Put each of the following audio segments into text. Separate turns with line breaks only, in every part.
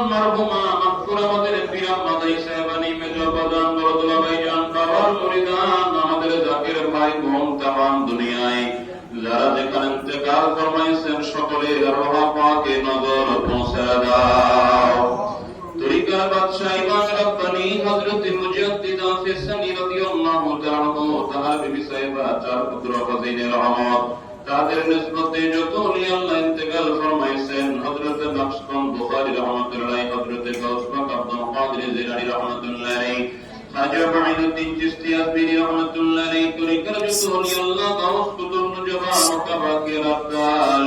যারা আফিসানি রাদিয়াল্লাহু তাআলা আনহু বিবি সাহেবা, চার পুত্র ফাজিলের রহমত, তাদের নিসবতে যত ওলি আল্লাহ ইন্তেকাল ফরমাইছেন, হযরত নকশবন্দ বুখারী রহমাতুল্লাহ, হযরত গাউসবাক আব্দুল কাদের জিলানী রহমাতুল্লাহ আলাইহি খাজা মাইনুদ্দিন চিশতি আসবিরি রহমাতুল্লাহ আলাইহি তরিকার যত ওলি আল্লাহ, গাউস কুতুব নুজবা মক্কা বাকির আব্দাল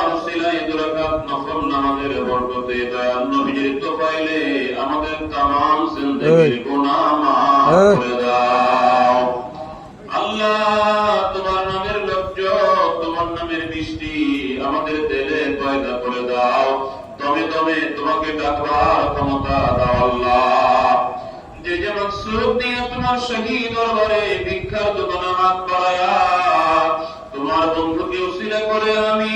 নফল নামাজের বরকতে দয়াল নবীজির তো পাইলে আমাদের তাম জিন্দগির গুনাহ মাফ করে দাও। আল্লাহ তোমার নামের লজ্জ তোমার নামের বৃষ্টি আমাদের দেলে পয়দা করে দাও। তবে তবে তোমাকে ডাকবার ক্ষমতা দাও আল্লাহ। যে যে মকসুদ দিয়ে তোমার শহীদ দরবারে ভিক্ষার দোকানে হাত বাড়ায়া তোমার বন্ধুকে উসিলা করে আমি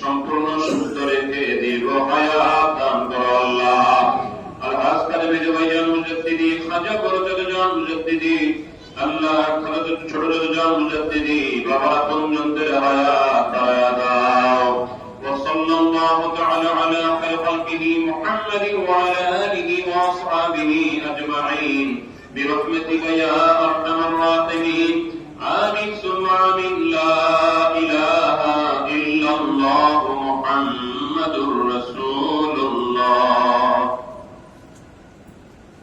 সম্পূর্ণ সুস্থ রেখে দীর্ঘ হায়াত দান করো আল্লাহ আর আজকাল মেজো ভাইজান মুজাদ্দিদি খাজা বড় জান মুজাদ্দিদি আল্লাহ খাজা ছোট জান মুজাদ্দিদি বাবা পঞ্জনদের হায়াত দায়া দাও وصلى الله تعالى على خير خلقه محمد وعلى آله وأصحابه أجمعين برحمتك يا أرحم الراحمين آمين الله محمد رسول